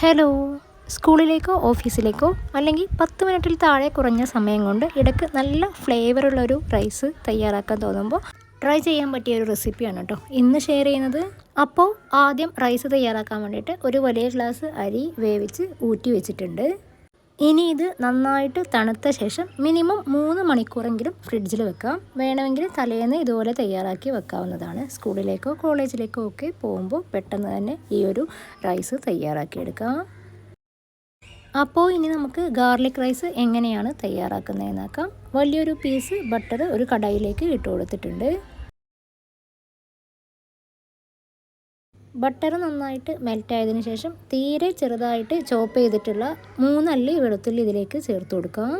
Hello. സ്കൂളിലേക്കോ ഓഫീസിലേക്കോ അല്ലെങ്കിൽ പത്ത് മിനിറ്റിൽ താഴെ കുറഞ്ഞ സമയം കൊണ്ട് ഇടയ്ക്ക് നല്ല ഫ്ലേവറുള്ളൊരു റൈസ് തയ്യാറാക്കാൻ തോന്നുമ്പോൾ ട്രൈ ചെയ്യാൻ പറ്റിയ ഒരു റെസിപ്പിയാണ് കേട്ടോ ഇന്ന് ഷെയർ ചെയ്യുന്നത് അപ്പോൾ ആദ്യം റൈസ് തയ്യാറാക്കാൻ വേണ്ടിയിട്ട് ഒരു വലിയ ഗ്ലാസ് അരി വേവിച്ച് ഊറ്റി വെച്ചിട്ടുണ്ട്. ഇനി ഇത് നന്നായിട്ട് തണുത്ത ശേഷം മിനിമം മൂന്ന് മണിക്കൂറെങ്കിലും ഫ്രിഡ്ജിൽ വെക്കാം. വേണമെങ്കിൽ തലേന്ന് ഇതുപോലെ തയ്യാറാക്കി വെക്കാവുന്നതാണ്. സ്കൂളിലേക്കോ കോളേജിലേക്കോ ഒക്കെ പോകുമ്പോൾ പെട്ടെന്ന് തന്നെ ഈ ഒരു റൈസ് തയ്യാറാക്കിയെടുക്കാം അപ്പോൾ ഇനി നമുക്ക് ഗാർലിക് റൈസ് എങ്ങനെയാണ് തയ്യാറാക്കുന്നതെന്നാക്കാം വലിയൊരു പീസ് ബട്ടർ ഒരു കടായിലേക്ക് ഇട്ട് കൊടുത്തിട്ടുണ്ട്. ബട്ടർ നന്നായിട്ട് മെൽറ്റ് ആയതിന് ശേഷം തീരെ ചെറുതായിട്ട് ചോപ്പ് ചെയ്തിട്ടുള്ള മൂന്നല്ലി വെളുത്തുള്ളി ഇതിലേക്ക് ചേർത്ത് കൊടുക്കാം.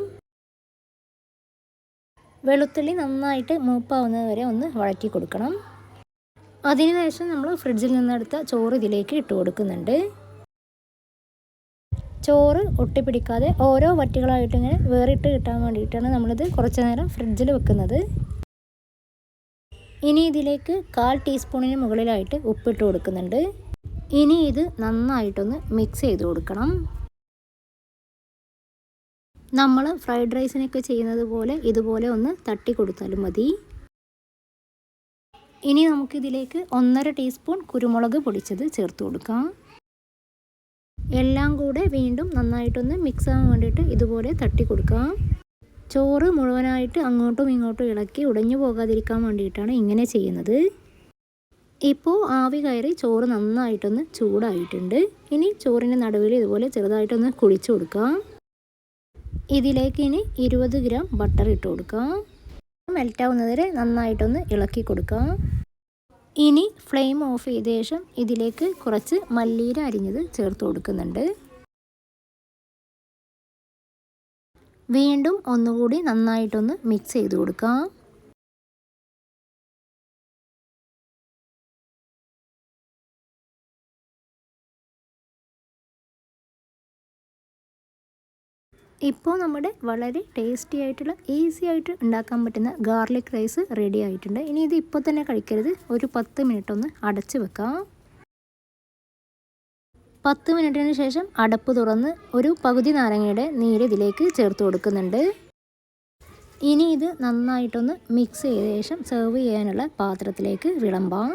വെളുത്തുള്ളി നന്നായിട്ട് മൂപ്പാവുന്നത് വരെ ഒന്ന് വഴറ്റി കൊടുക്കണം. അതിനുശേഷം നമ്മൾ ഫ്രിഡ്ജിൽ നിന്നെടുത്ത ചോറ് ഇതിലേക്ക് ഇട്ട് കൊടുക്കുന്നുണ്ട്. ചോറ് ഒട്ടിപ്പിടിക്കാതെ ഓരോ വട്ടികളായിട്ടിങ്ങനെ വേറിട്ട് കിട്ടാൻ വേണ്ടിയിട്ടാണ് നമ്മളിത് കുറച്ച് നേരം ഫ്രിഡ്ജിൽ വെക്കുന്നത്. ഇനി ഇതിലേക്ക് കാൽ ടീസ്പൂണിന് മുകളിലായിട്ട് ഉപ്പിട്ട് കൊടുക്കുന്നുണ്ട്. ഇനി ഇത് നന്നായിട്ടൊന്ന് മിക്സ് ചെയ്ത് കൊടുക്കണം. നമ്മൾ ഫ്രൈഡ് റൈസിനൊക്കെ ചെയ്യുന്നത് പോലെ ഇതുപോലെ ഒന്ന് തട്ടി കൊടുത്താലും മതി. ഇനി നമുക്കിതിലേക്ക് ഒന്നര ടീസ്പൂൺ കുരുമുളക് പൊടിച്ചത് ചേർത്ത് കൊടുക്കാം. എല്ലാം കൂടെ വീണ്ടും നന്നായിട്ടൊന്ന് മിക്സ് ആവാൻ വേണ്ടിയിട്ട് ഇതുപോലെ തട്ടി കൊടുക്കാം. ചോറ് മുഴുവനായിട്ട് അങ്ങോട്ടും ഇങ്ങോട്ടും ഇളക്കി ഉടഞ്ഞു പോകാതിരിക്കാൻ വേണ്ടിയിട്ടാണ് ഇങ്ങനെ ചെയ്യുന്നത്. ഇപ്പോൾ ആവി കയറി ചോറ് നന്നായിട്ടൊന്ന് ചൂടായിട്ടുണ്ട്. ഇനി ചോറിന്റെ നടുവിൽ ഇതുപോലെ ചെറുതായിട്ടൊന്ന് കുഴിച്ചു കൊടുക്കാം. ഇതിലേക്ക് ഇനി ഇരുപത് ഗ്രാം ബട്ടർ ഇട്ട് കൊടുക്കാം. മെൽറ്റാവുന്നവരെ നന്നായിട്ടൊന്ന് ഇളക്കി കൊടുക്കാം. ഇനി ഫ്ലെയിം ഓഫ് ചെയ്ത ശേഷം ഇതിലേക്ക് കുറച്ച് മല്ലീര അരിഞ്ഞത് ചേർത്ത് കൊടുക്കുന്നുണ്ട്. വീണ്ടും ഒന്നുകൂടി നന്നായിട്ടൊന്ന് മിക്സ് ചെയ്ത് കൊടുക്കാം. ഇപ്പോൾ നമ്മുടെ വളരെ ടേസ്റ്റി ആയിട്ടുള്ള ഈസി ആയിട്ട് ഉണ്ടാക്കാൻ പറ്റുന്ന ഗാർലിക് റൈസ് റെഡി ആയിട്ടുണ്ട്. ഇനി ഇത് ഇപ്പോൾ തന്നെ കഴിക്കരുത്. ഒരു പത്ത് മിനിറ്റ് ഒന്ന് അടച്ച് വെക്കാം. പത്ത് മിനിറ്റിന് ശേഷം അടപ്പ് തുറന്ന് ഒരു പകുതി നാരങ്ങയുടെ നീര് ഇതിലേക്ക് ചേർത്ത് കൊടുക്കുന്നുണ്ട്. ഇനി ഇത് നന്നായിട്ടൊന്ന് മിക്സ് ചെയ്ത ശേഷം സെർവ് ചെയ്യാനുള്ള പാത്രത്തിലേക്ക് വിളമ്പാം.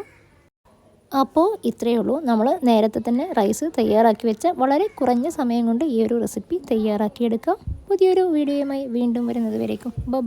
അപ്പോൾ ഇത്രയേ ഉള്ളൂ. നമ്മൾ നേരത്തെ തന്നെ റൈസ് തയ്യാറാക്കി വെച്ച വളരെ കുറഞ്ഞ സമയം കൊണ്ട് ഈ ഒരു റെസിപ്പി തയ്യാറാക്കിയെടുക്കാം. പുതിയൊരു വീഡിയോയുമായി വീണ്ടും വരുന്നത് വരേക്കും. ബ